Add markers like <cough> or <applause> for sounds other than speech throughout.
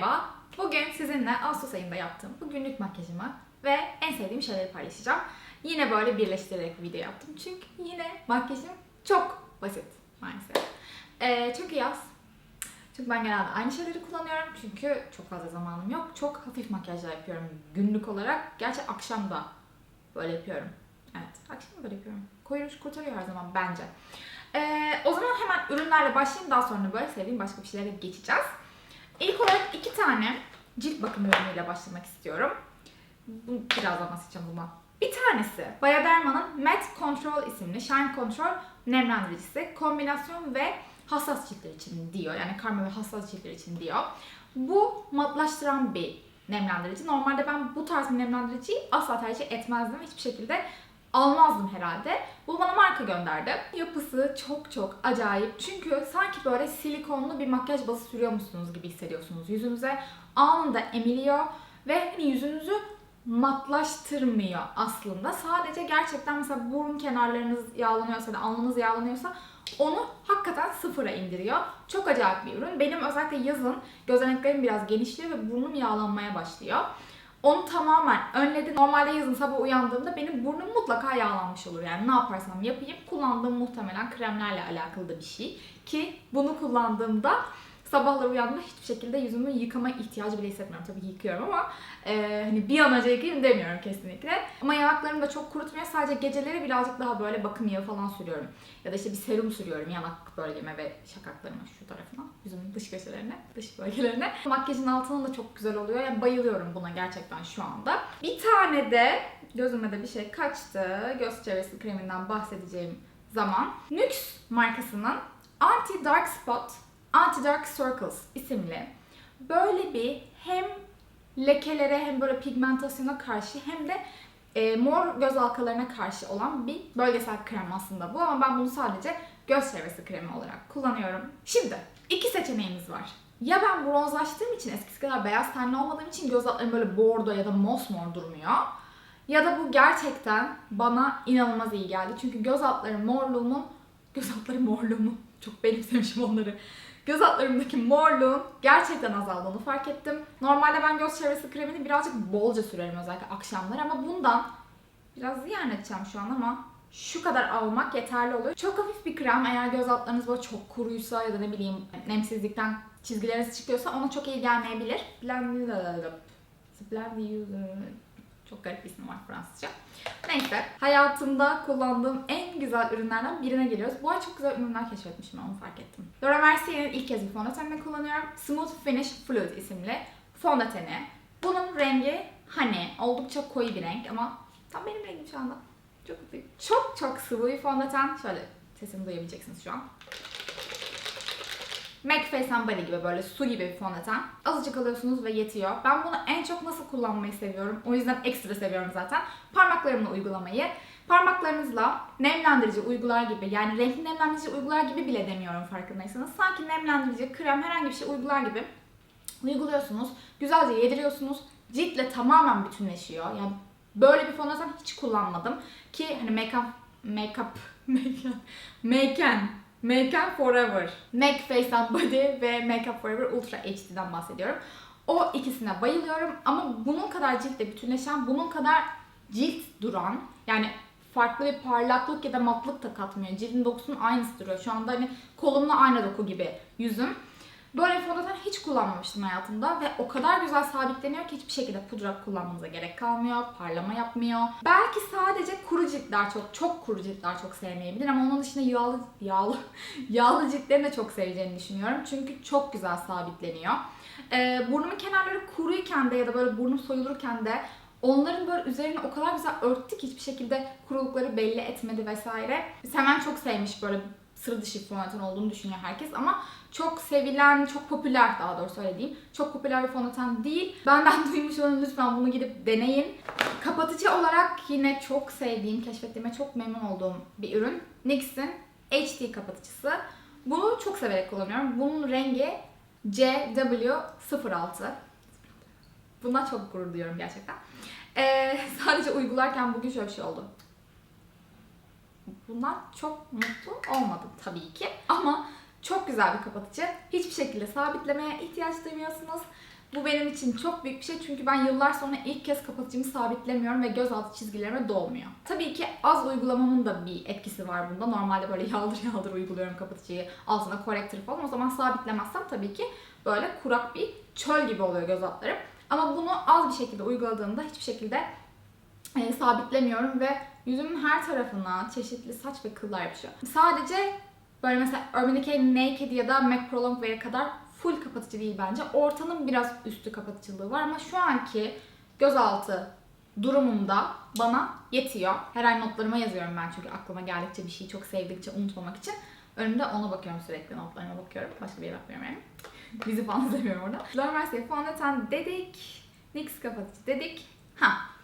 Merhaba. Bugün sizinle Ağustos ayında yaptığım bu günlük makyajımı ve en sevdiğim şeyleri paylaşacağım. Yine böyle birleştirerek bir video yaptım. Çünkü yine makyajım çok basit maalesef. Ee, çünkü yaz. Çünkü ben genelde aynı şeyleri kullanıyorum. Çünkü çok fazla zamanım yok. Çok hafif makyajlar yapıyorum günlük olarak. Gerçi akşam da böyle yapıyorum. Evet, akşam böyle yapıyorum. Koyuruş kurtarıyor her zaman bence. Ee, o zaman hemen ürünlerle başlayayım. Daha sonra böyle sevdiğim başka bir şeylere geçeceğiz. İlk olarak iki tane cilt bakım ürünüyle başlamak istiyorum. Bu birazdan bahsedeceğim buna. Bir tanesi Bioderma'nın Matte Control isimli Shine Control nemlendiricisi. Kombinasyon ve hassas ciltler için diyor. Yani karma ve hassas ciltler için diyor. Bu matlaştıran bir nemlendirici. Normalde ben bu tarz bir nemlendiriciyi asla tercih etmezdim. Hiçbir şekilde almazdım herhalde. Bu bana marka gönderdi. Yapısı çok çok acayip. Çünkü sanki böyle silikonlu bir makyaj bazı sürüyormuşsunuz gibi hissediyorsunuz yüzünüze. Anında emiliyor ve hani yüzünüzü matlaştırmıyor aslında. Sadece gerçekten mesela burun kenarlarınız yağlanıyorsa da alnınız yağlanıyorsa onu hakikaten sıfıra indiriyor. Çok acayip bir ürün. Benim özellikle yazın gözeneklerim biraz genişliyor ve burnum yağlanmaya başlıyor. Onu tamamen önledi. Normalde yazın sabah uyandığımda benim burnum mutlaka yağlanmış olur. Yani ne yaparsam yapayım kullandığım muhtemelen kremlerle alakalı da bir şey. Ki bunu kullandığımda sabahları uyandığımda hiçbir şekilde yüzümü yıkama ihtiyacı bile hissetmiyorum. Tabii ki yıkıyorum ama e, hani bir an önce yıkayayım demiyorum kesinlikle. Ama yanaklarımı da çok kurutmuyor. Sadece geceleri birazcık daha böyle bakım yağı falan sürüyorum. Ya da işte bir serum sürüyorum yanak bölgeme ve şakaklarıma şu tarafına. Yüzümün dış köşelerine, dış bölgelerine. Makyajın altına da çok güzel oluyor. Yani bayılıyorum buna gerçekten şu anda. Bir tane de gözüme de bir şey kaçtı. Göz çevresi kreminden bahsedeceğim zaman. NYX markasının Anti Dark Spot Anti Dark Circles isimli böyle bir hem lekelere hem böyle pigmentasyona karşı hem de e, mor göz halkalarına karşı olan bir bölgesel krem aslında bu ama ben bunu sadece göz çevresi kremi olarak kullanıyorum. Şimdi iki seçeneğimiz var. Ya ben bronzlaştığım için eskisi kadar beyaz tenli olmadığım için göz altlarım böyle bordo ya da mosmor durmuyor. Ya da bu gerçekten bana inanılmaz iyi geldi. Çünkü göz altları morluğumun, göz altları morluğumu çok benimsemişim onları. Göz altlarımdaki morluğun gerçekten azaldığını fark ettim. Normalde ben göz çevresi kremini birazcık bolca sürerim özellikle akşamları ama bundan biraz ziyan edeceğim şu an ama şu kadar almak yeterli oluyor. Çok hafif bir krem eğer göz altlarınız böyle çok kuruysa ya da ne bileyim nemsizlikten çizgileriniz çıkıyorsa ona çok iyi gelmeyebilir. Blend çok garip bir ismi var Fransızca. Neyse, hayatımda kullandığım en güzel ürünlerden birine geliyoruz. Bu ay çok güzel ürünler keşfetmişim, onu fark ettim. Laura Mercier'in ilk kez bir fondötenini kullanıyorum. Smooth Finish Fluid isimli fondöteni. Bunun rengi hani oldukça koyu bir renk ama tam benim rengim şu anda. Çok mutluyum. Çok çok sıvı bir fondöten. Şöyle sesimi duyabileceksiniz şu an. MAC Face and Body gibi böyle su gibi bir fondöten. Azıcık alıyorsunuz ve yetiyor. Ben bunu en çok nasıl kullanmayı seviyorum. O yüzden ekstra seviyorum zaten. Parmaklarımla uygulamayı. Parmaklarınızla nemlendirici uygular gibi yani renkli nemlendirici uygular gibi bile demiyorum farkındaysanız. Sanki nemlendirici, krem herhangi bir şey uygular gibi uyguluyorsunuz. Güzelce yediriyorsunuz. Ciltle tamamen bütünleşiyor. Yani böyle bir fondöten hiç kullanmadım. Ki hani make-up make-up <laughs> make-up make Make Forever. MAC Face and Body ve Make Up Forever Ultra HD'den bahsediyorum. O ikisine bayılıyorum ama bunun kadar ciltle bütünleşen, bunun kadar cilt duran yani farklı bir parlaklık ya da matlık da katmıyor. Cildin dokusunun aynısı duruyor. Şu anda hani kolumla aynı doku gibi yüzüm. Böyle fondöten hiç kullanmamıştım hayatımda ve o kadar güzel sabitleniyor ki hiçbir şekilde pudra kullanmanıza gerek kalmıyor, parlama yapmıyor. Belki sadece kuru ciltler çok, çok kuru ciltler çok sevmeyebilir ama onun dışında yağlı, yağlı, <laughs> yağlı ciltlerini de çok seveceğini düşünüyorum. Çünkü çok güzel sabitleniyor. Ee, burnumun kenarları kuruyken de ya da böyle burnum soyulurken de Onların böyle üzerine o kadar güzel örttü ki hiçbir şekilde kurulukları belli etmedi vesaire. Seven çok sevmiş böyle sıra dışı fondöten olduğunu düşünüyor herkes ama çok sevilen, çok popüler daha doğrusu öyle. Çok popüler bir fondöten değil. Benden <laughs> duymuş olun lütfen bunu gidip deneyin. Kapatıcı olarak yine çok sevdiğim, keşfettiğime çok memnun olduğum bir ürün. NYX'in HD kapatıcısı. Bunu çok severek kullanıyorum. Bunun rengi CW06. Bundan çok gurur duyuyorum gerçekten. Ee, <laughs> sadece uygularken bugün şöyle bir şey oldu. Bundan çok mutlu olmadım tabii ki. Ama çok güzel bir kapatıcı. Hiçbir şekilde sabitlemeye ihtiyaç duymuyorsunuz. Bu benim için çok büyük bir şey çünkü ben yıllar sonra ilk kez kapatıcımı sabitlemiyorum ve gözaltı çizgilerime dolmuyor. Tabii ki az uygulamamın da bir etkisi var bunda. Normalde böyle yaldır yaldır uyguluyorum kapatıcıyı altına corrector falan. O zaman sabitlemezsem tabii ki böyle kurak bir çöl gibi oluyor göz altlarım. Ama bunu az bir şekilde uyguladığımda hiçbir şekilde e, sabitlemiyorum ve yüzümün her tarafına çeşitli saç ve kıllar yapışıyor. Sadece böyle mesela Urban Decay Naked ya da MAC Pro Longwear kadar full kapatıcı değil bence. Ortanın biraz üstü kapatıcılığı var ama şu anki gözaltı durumumda bana yetiyor. Her ay notlarıma yazıyorum ben çünkü aklıma geldikçe bir şeyi çok sevdikçe unutmamak için. Önümde ona bakıyorum sürekli notlarıma bakıyorum. Başka bir yere bakmıyorum yani. <laughs> Bizi falan izlemiyorum orada. Mercier fondöten dedik. NYX kapatıcı dedik. Ha.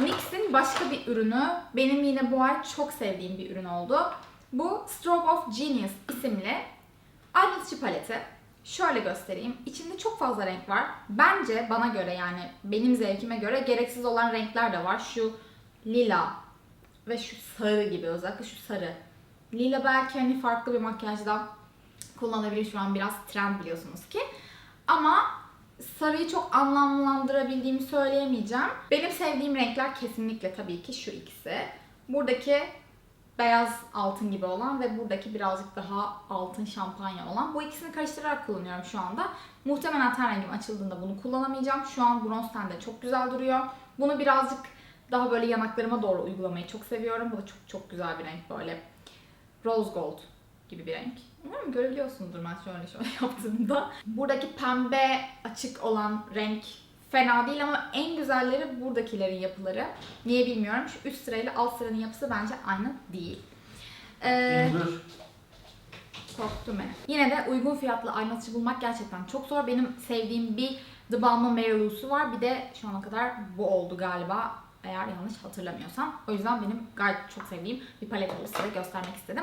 NYX'in başka bir ürünü benim yine bu ay çok sevdiğim bir ürün oldu. Bu Stroke of Genius isimli aydınlatıcı paleti. Şöyle göstereyim. İçinde çok fazla renk var. Bence bana göre yani benim zevkime göre gereksiz olan renkler de var. Şu lila ve şu sarı gibi özellikle şu sarı. Lila belki hani farklı bir makyajda kullanılabilir şu an biraz trend biliyorsunuz ki. Ama sarıyı çok anlamlandırabildiğimi söyleyemeyeceğim. Benim sevdiğim renkler kesinlikle tabii ki şu ikisi. Buradaki beyaz altın gibi olan ve buradaki birazcık daha altın şampanya olan. Bu ikisini karıştırarak kullanıyorum şu anda. Muhtemelen ten rengim açıldığında bunu kullanamayacağım. Şu an bronz tende çok güzel duruyor. Bunu birazcık daha böyle yanaklarıma doğru uygulamayı çok seviyorum. Bu da çok çok güzel bir renk böyle. Rose gold gibi bir renk. Umarım görebiliyorsunuzdur ben şöyle şöyle <laughs> yaptığımda. Buradaki pembe açık olan renk fena değil ama en güzelleri buradakilerin yapıları. Niye bilmiyorum. Şu üst sırayla alt sıranın yapısı bence aynı değil. Ee, korktu beni. Yine de uygun fiyatlı aynatıcı bulmak gerçekten çok zor. Benim sevdiğim bir The Balmain Mary Lou'su var. Bir de şu ana kadar bu oldu galiba. Eğer yanlış hatırlamıyorsam. O yüzden benim gayet çok sevdiğim bir palet oldu. Size göstermek istedim.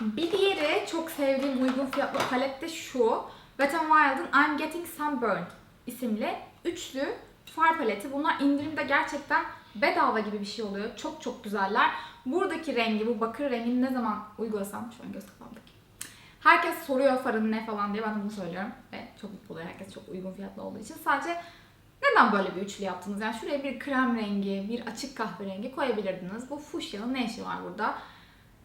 Bir diğeri çok sevdiğim uygun fiyatlı palet de şu. Wet n Wild'ın I'm Getting Sunburned isimli üçlü far paleti. Bunlar indirimde gerçekten bedava gibi bir şey oluyor. Çok çok güzeller. Buradaki rengi, bu bakır rengini ne zaman uygulasam, şu an göz kapağımdaki. Herkes soruyor farın ne falan diye ben bunu söylüyorum. Ve çok mutlu oluyor herkes çok uygun fiyatlı olduğu için. Sadece neden böyle bir üçlü yaptınız? Yani şuraya bir krem rengi, bir açık kahverengi koyabilirdiniz. Bu fuşyanın ne işi var burada?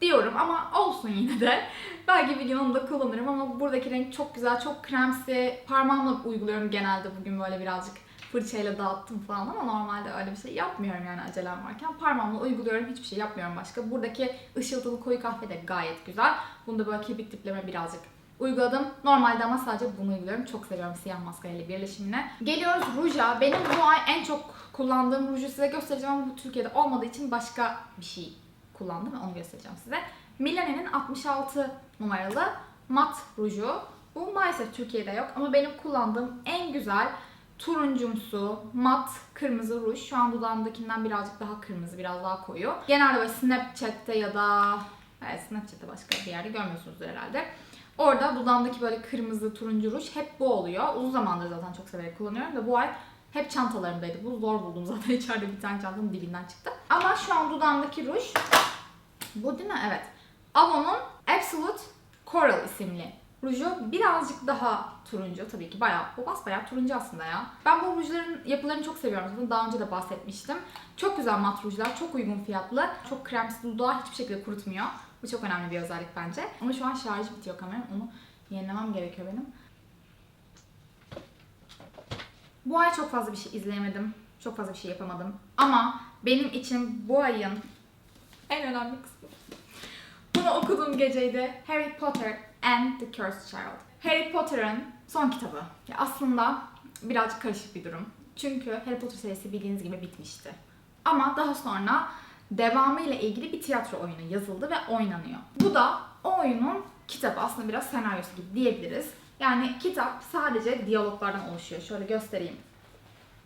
Diyorum ama olsun yine de. <laughs> Belki bir gün onu da kullanırım ama buradaki renk çok güzel, çok kremsi. Parmağımla uyguluyorum genelde bugün böyle birazcık fırçayla dağıttım falan ama normalde öyle bir şey yapmıyorum yani acelem varken. Parmağımla uyguluyorum, hiçbir şey yapmıyorum başka. Buradaki ışıltılı koyu kahve de gayet güzel. Bunu da böyle kirpik dipleme birazcık uyguladım. Normalde ama sadece bunu uyguluyorum. Çok seviyorum siyah maskarayla birleşimine. Geliyoruz ruja. Benim bu ay en çok kullandığım ruju size göstereceğim ama bu Türkiye'de olmadığı için başka bir şey kullandım onu göstereceğim size. Milane'nin 66 numaralı mat ruju. Bu maalesef Türkiye'de yok ama benim kullandığım en güzel turuncumsu, mat, kırmızı ruj. Şu an dudağımdakinden birazcık daha kırmızı, biraz daha koyu. Genelde böyle Snapchat'te ya da evet, Snapchat'te başka bir yerde görmüyorsunuzdur herhalde. Orada dudağımdaki böyle kırmızı, turuncu ruj hep bu oluyor. Uzun zamandır zaten çok severek kullanıyorum ve bu ay hep çantalarımdaydı. Bu zor buldum <laughs> zaten içeride bir tane çantanın dibinden çıktı. Ama şu an dudağımdaki ruj bu değil mi? Evet. Avon'un Absolute Coral isimli ruju birazcık daha turuncu tabii ki bayağı bu bayağı turuncu aslında ya. Ben bu rujların yapılarını çok seviyorum zaten daha önce de bahsetmiştim. Çok güzel mat rujlar, çok uygun fiyatlı, çok kremsi dudağı hiçbir şekilde kurutmuyor. Bu çok önemli bir özellik bence. Ama şu an şarjı bitiyor kameranın. Onu yenilemem gerekiyor benim. Bu ay çok fazla bir şey izleyemedim. Çok fazla bir şey yapamadım. Ama benim için bu ayın en önemli kısmı. Bunu okuduğum geceydi. Harry Potter and the Cursed Child. Harry Potter'ın son kitabı. Ya aslında birazcık karışık bir durum. Çünkü Harry Potter serisi bildiğiniz gibi bitmişti. Ama daha sonra devamı ile ilgili bir tiyatro oyunu yazıldı ve oynanıyor. Bu da o oyunun kitabı. Aslında biraz senaryosu gibi diyebiliriz. Yani kitap sadece diyaloglardan oluşuyor. Şöyle göstereyim.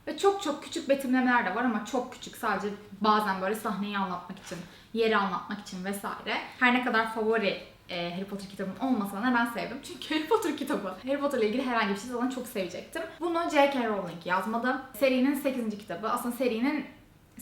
Ve çok çok küçük betimlemeler de var ama çok küçük. Sadece bazen böyle sahneyi anlatmak için, yeri anlatmak için vesaire. Her ne kadar favori e, Harry Potter kitabım olmasa da ben sevdim. Çünkü <laughs> Harry Potter kitabı. Harry Potter ile ilgili herhangi bir şey zaten çok sevecektim. Bunu J.K. Rowling yazmadı. Serinin 8. kitabı. Aslında serinin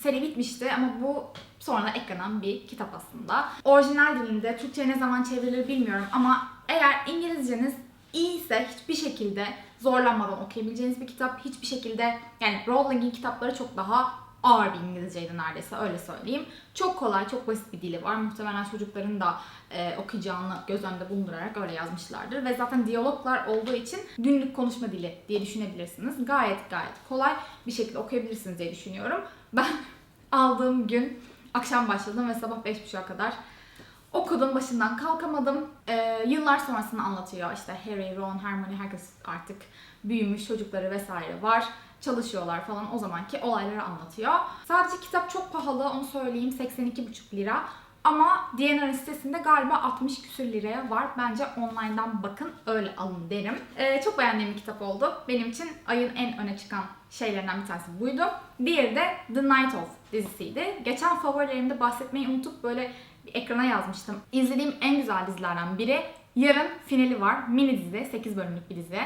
seri bitmişti ama bu sonra eklenen bir kitap aslında. Orijinal dilinde Türkçe'ye ne zaman çevrilir bilmiyorum ama eğer İngilizceniz iyi ise hiçbir şekilde zorlanmadan okuyabileceğiniz bir kitap. Hiçbir şekilde yani Rowling'in kitapları çok daha ağır bir İngilizceydi neredeyse öyle söyleyeyim. Çok kolay, çok basit bir dili var. Muhtemelen çocukların da e, okuyacağını göz önünde bulundurarak öyle yazmışlardır. Ve zaten diyaloglar olduğu için günlük konuşma dili diye düşünebilirsiniz. Gayet gayet kolay bir şekilde okuyabilirsiniz diye düşünüyorum. Ben <laughs> aldığım gün akşam başladım ve sabah 5.30'a kadar okudum. Başından kalkamadım. E, yıllar sonrasını anlatıyor. İşte Harry, Ron, Hermione herkes artık büyümüş çocukları vesaire var çalışıyorlar falan o zamanki olayları anlatıyor. Sadece kitap çok pahalı onu söyleyeyim 82,5 lira. Ama DNR sitesinde galiba 60 küsür liraya var. Bence online'dan bakın öyle alın derim. Ee, çok beğendiğim bir kitap oldu. Benim için ayın en öne çıkan şeylerinden bir tanesi buydu. Diğeri de The Night Of dizisiydi. Geçen favorilerimde bahsetmeyi unutup böyle bir ekrana yazmıştım. İzlediğim en güzel dizilerden biri. Yarın finali var. Mini dizi, 8 bölümlük bir dizi.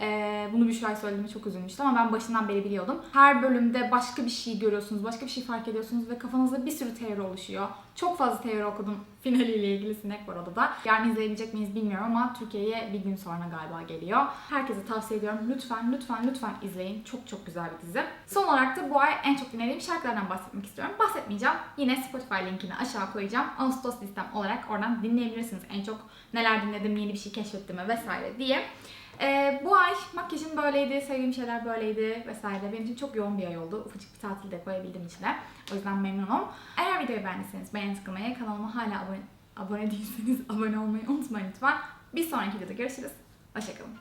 Ee, bunu Büşra'ya söylediğimde çok üzülmüştüm ama ben başından beri biliyordum. Her bölümde başka bir şey görüyorsunuz, başka bir şey fark ediyorsunuz ve kafanızda bir sürü teori oluşuyor. Çok fazla teori okudum <laughs> finaliyle ilgili sinek var odada. Yarın izleyebilecek miyiz bilmiyorum ama Türkiye'ye bir gün sonra galiba geliyor. Herkese tavsiye ediyorum. Lütfen, lütfen, lütfen izleyin. Çok çok güzel bir dizi. Son olarak da bu ay en çok dinlediğim şarkılardan bahsetmek istiyorum. Bahsetmeyeceğim. Yine Spotify linkini aşağı koyacağım. Ağustos listem olarak oradan dinleyebilirsiniz. En çok neler dinledim, yeni bir şey keşfettim vesaire diye. Ee, bu ay makyajım böyleydi, sevdiğim şeyler böyleydi vesaire. Benim için çok yoğun bir ay oldu. Ufacık bir tatil de koyabildim içine. O yüzden memnunum. Eğer videoyu beğendiyseniz beğeni tıklamayı, kanalıma hala abone, abone değilseniz <laughs> abone olmayı unutmayın lütfen. Bir sonraki videoda görüşürüz. Hoşçakalın.